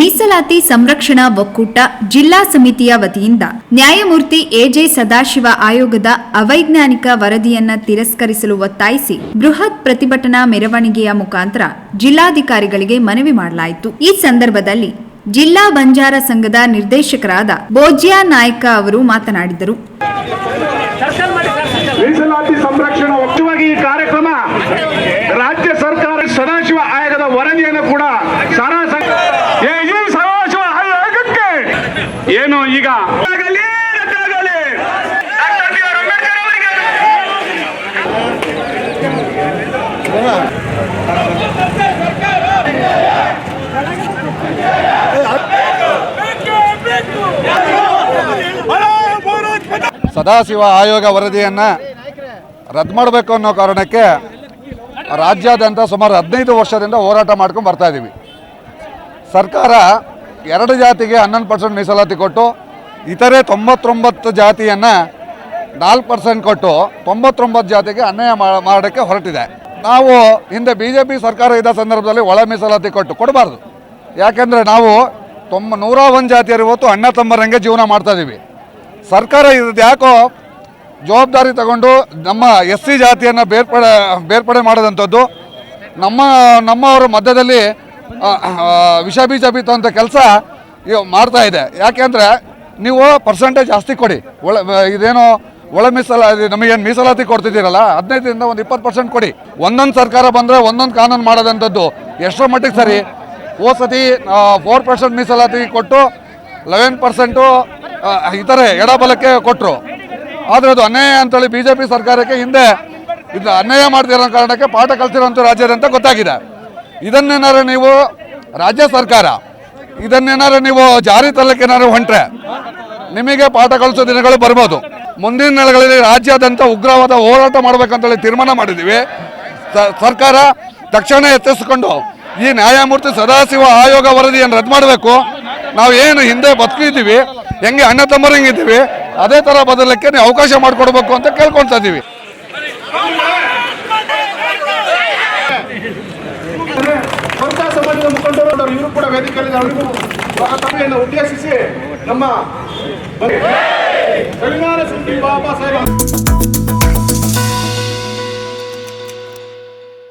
ಮೀಸಲಾತಿ ಸಂರಕ್ಷಣಾ ಒಕ್ಕೂಟ ಜಿಲ್ಲಾ ಸಮಿತಿಯ ವತಿಯಿಂದ ನ್ಯಾಯಮೂರ್ತಿ ಎಜೆ ಸದಾಶಿವ ಆಯೋಗದ ಅವೈಜ್ಞಾನಿಕ ವರದಿಯನ್ನ ತಿರಸ್ಕರಿಸಲು ಒತ್ತಾಯಿಸಿ ಬೃಹತ್ ಪ್ರತಿಭಟನಾ ಮೆರವಣಿಗೆಯ ಮುಖಾಂತರ ಜಿಲ್ಲಾಧಿಕಾರಿಗಳಿಗೆ ಮನವಿ ಮಾಡಲಾಯಿತು. ಈ ಸಂದರ್ಭದಲ್ಲಿ ಜಿಲ್ಲಾ ಬಂಜಾರ ಸಂಘದ ನಿರ್ದೇಶಕರಾದ ಬೋಜ್ಯಾ ನಾಯ್ಕ ಅವರು ಮಾತನಾಡಿದರು ಮೀಸಲಾತಿ ಸಂರಕ್ಷಣಾ ಮುಖ್ಯವಾಗಿ ಈ ಕಾರ್ಯಕ್ರಮ ರಾಜ್ಯ ಸರ್ಕಾರ ಸದಾಶಿವ ಆಯೋಗದ ವರದಿಯನ್ನು ಕೂಡ ಸಾರಾ ಸಂಘ- ಏ, ಈ ಸದಾಶಿವ ಆಯೋಗಕ್ಕೆ ಏನು ಈಗ? ಸದಾಶಿವ ಆಯೋಗ ವರದಿಯನ್ನು ರದ್ದು ಮಾಡಬೇಕು ಅನ್ನೋ ಕಾರಣಕ್ಕೆ ರಾಜ್ಯಾದ್ಯಂತ ಸುಮಾರು ಹದಿನೈದು ವರ್ಷದಿಂದ ಹೋರಾಟ ಮಾಡ್ಕೊಂಡು ಬರ್ತಾ ಇದ್ದೀವಿ ಸರ್ಕಾರ ಎರಡು ಜಾತಿಗೆ ಹನ್ನೊಂದು ಪರ್ಸೆಂಟ್ ಮೀಸಲಾತಿ ಕೊಟ್ಟು, ಇತರೆ ತೊಂಬತ್ತೊಂಬತ್ತು ಜಾತಿಯನ್ನು ನಾಲ್ಕು ಪರ್ಸೆಂಟ್ ಕೊಟ್ಟು ತೊಂಬತ್ತೊಂಬತ್ತು ಜಾತಿಗೆ ಅನ್ಯಾಯ ಮಾಡೋಕ್ಕೆ ಹೊರಟಿದೆ. ನಾವು ಹಿಂದೆ ಬಿ ಜೆ ಪಿ ಸರ್ಕಾರ ಇದ್ದ ಸಂದರ್ಭದಲ್ಲಿ ಒಳ ಮೀಸಲಾತಿ ಕೊಟ್ಟು ಕೊಡಬಾರ್ದು. ಯಾಕೆಂದರೆ ನಾವು ತೊಂಬ ನೂರ ಒಂದು ಜಾತಿಯರು ಇವತ್ತು ಅಣ್ಣ ತಮ್ಮರಂಗೆ ಜೀವನ ಮಾಡ್ತಾಯಿದ್ದೀವಿ ಸರ್ಕಾರ ಇದು ಯಾಕೋ ಜವಾಬ್ದಾರಿ ತಗೊಂಡು ನಮ್ಮ ಎಸ್ ಸಿ ಜಾತಿಯನ್ನು ಬೇರ್ಪಡೆ ಬೇರ್ಪಡೆ ಮಾಡಿದಂಥದ್ದು, ನಮ್ಮ, ನಮ್ಮವರ ಮಧ್ಯದಲ್ಲಿ ವಿಷ ಬೀಜ ಬಿತ್ತುವಂಥ ಕೆಲಸ ಮಾಡ್ತಾ ಇದೆ. ಯಾಕೆಂದರೆ ನೀವು ಪರ್ಸೆಂಟೇಜ್ ಜಾಸ್ತಿ ಕೊಡಿ. ಒಳ, ಇದೇನೋ ಒಳ ಮೀಸಲಾತಿ ನಮಗೇನು ಮೀಸಲಾತಿ ಕೊಡ್ತಿದ್ದೀರಲ್ಲ, ಹದಿನೈದರಿಂದ ಒಂದು ಇಪ್ಪತ್ತು ಪರ್ಸೆಂಟ್ ಕೊಡಿ. ಒಂದೊಂದು ಸರ್ಕಾರ ಬಂದರೆ ಒಂದೊಂದು ಕಾನೂನು ಮಾಡೋದಂಥದ್ದು. ಎಷ್ಟರ ಮಟ್ಟಿಗೆ ಸರಿ. ಹೋದ ಸತಿ ಫೋರ್ ಪರ್ಸೆಂಟ್ ಮೀಸಲಾತಿ ಕೊಟ್ಟು ಲೆವೆನ್ ಪರ್ಸೆಂಟು ಇತರೆ ಎಡಬಲಕ್ಕೆ ಕೊಟ್ಟರು ಆದರೆ ಅದು ಅನ್ಯಾಯ ಅಂತೇಳಿ ಬಿ ಜೆ ಪಿ ಸರ್ಕಾರಕ್ಕೆ ಹಿಂದೆ ಇದು ಅನ್ಯಾಯ ಮಾಡ್ತಿರೋ ಕಾರಣಕ್ಕೆ ಪಾಠ ಕಲ್ತಿರೋಂಥ ರಾಜ್ಯದಂತ ಗೊತ್ತಾಗಿದೆ. ಇದನ್ನೇನಾರು ನೀವು ರಾಜ್ಯ ಸರ್ಕಾರ, ಇದನ್ನೇನಾರು ನೀವು ಜಾರಿ ತರಲಿಕ್ಕೆ ಹೊಂಟ್ರೆ ನಿಮಗೆ ಪಾಠ ಕಲಿಸೋ ದಿನಗಳು ಬರ್ಬೋದು. ಮುಂದಿನ ದಿನಗಳಲ್ಲಿ ರಾಜ್ಯಾದ್ಯಂತ ಉಗ್ರವಾದ ಹೋರಾಟ ಮಾಡ್ಬೇಕಂತೇಳಿ ತೀರ್ಮಾನ ಮಾಡಿದ್ದೀವಿ. ಸರ್ಕಾರ ತಕ್ಷಣ ಎತ್ತಿಸಿಕೊಂಡು ಈ ನ್ಯಾಯಮೂರ್ತಿ ಸದಾಶಿವ ಆಯೋಗ ವರದಿಯನ್ನು ರದ್ದು ಮಾಡಬೇಕು. ನಾವು ಏನು ಹಿಂದೆ ಬದುಕಿದ್ದೀವಿ, ಹೆಂಗೆ ಅಣ್ಣ ತಮ್ಮರಂಗಿದ್ದೀವಿ, ಅದೇ ಥರ ಬದಲಕ್ಕೆ ನೀವು ಅವಕಾಶ ಮಾಡಿಕೊಡ್ಬೇಕು ಅಂತ ಕೇಳ್ಕೊಳ್ತಾ ಇದ್ದೀವಿ. ಸಮಾಜದ ಮುಖಂಡರು ಇವರು ಕೂಡ ವೇದಿಕೆಯಲ್ಲಿ ಅವರಿಗೂ ಸಭೆಯನ್ನು ಉದ್ದೇಶಿಸಿ ನಮ್ಮ ಬಾಬಾ ಸಾಹೇಬ್.